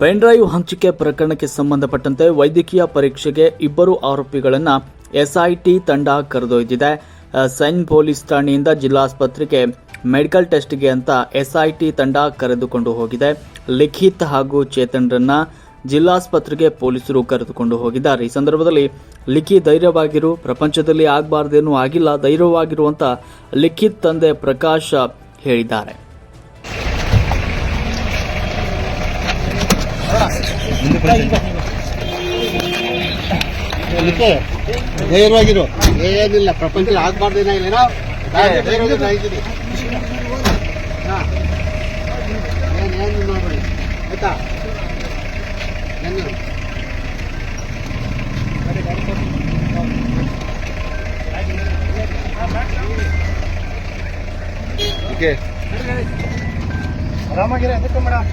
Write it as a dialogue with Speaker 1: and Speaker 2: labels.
Speaker 1: Pen drive ಹಂಚಿಕೆ ಪ್ರಕರಣಕ್ಕೆ ಸಂಬಂಧಪಟ್ಟಂತೆ ವೈದ್ಯಕೀಯ ಪರೀಕ್ಷೆಗೆ ಇಬ್ಬರು ಆರೋಪಿಗಳನ್ನು ಎಸ್ಐಟಿ ತಂಡ ಕರೆದೊಯ್ದಿದೆ. ಸೈನ್ ಪೊಲೀಸ್ ಠಾಣೆಯಿಂದ ಜಿಲ್ಲಾಸ್ಪತ್ರೆಗೆ ಮೆಡಿಕಲ್ ಟೆಸ್ಟ್ಗೆ ಅಂತ ಎಸ್ಐಟಿ ತಂಡ ಕರೆದುಕೊಂಡು ಹೋಗಿದೆ. ಲಿಖಿತ್ ಹಾಗೂ ಚೇತನ್ರನ್ನ ಜಿಲ್ಲಾಸ್ಪತ್ರೆಗೆ ಪೊಲೀಸರು ಕರೆದುಕೊಂಡು ಹೋಗಿದ್ದಾರೆ. ಈ ಸಂದರ್ಭದಲ್ಲಿ ಲಿಖಿ ಧೈರ್ಯವಾಗಿರು, ಪ್ರಪಂಚದಲ್ಲಿ ಆಗಬಾರ್ದೇನೂ ಆಗಿಲ್ಲ ಧೈರ್ಯವಾಗಿರುವಂತ ಲಿಖಿತ್ ತಂದೆ ಪ್ರಕಾಶ್ ಹೇಳಿದ್ದಾರೆ.
Speaker 2: ಅದಕ್ಕೆ ಧೈರ್ಯವಾಗಿರು. ಏನಿಲ್ಲ ಪ್ರಪಂಚದಲ್ಲಿ ಆಗ್ಬಾರ್ದು ಏನಾಗಿಲ್ಲ ಹಾ. ಏನ್, ಏನು ಮಾಡ್ಬೇಡಿ. ಆಯ್ತಾ? ಏನು? ಓಕೆ. ಅದಕ್ಕೆ ಮೇಡಮ್?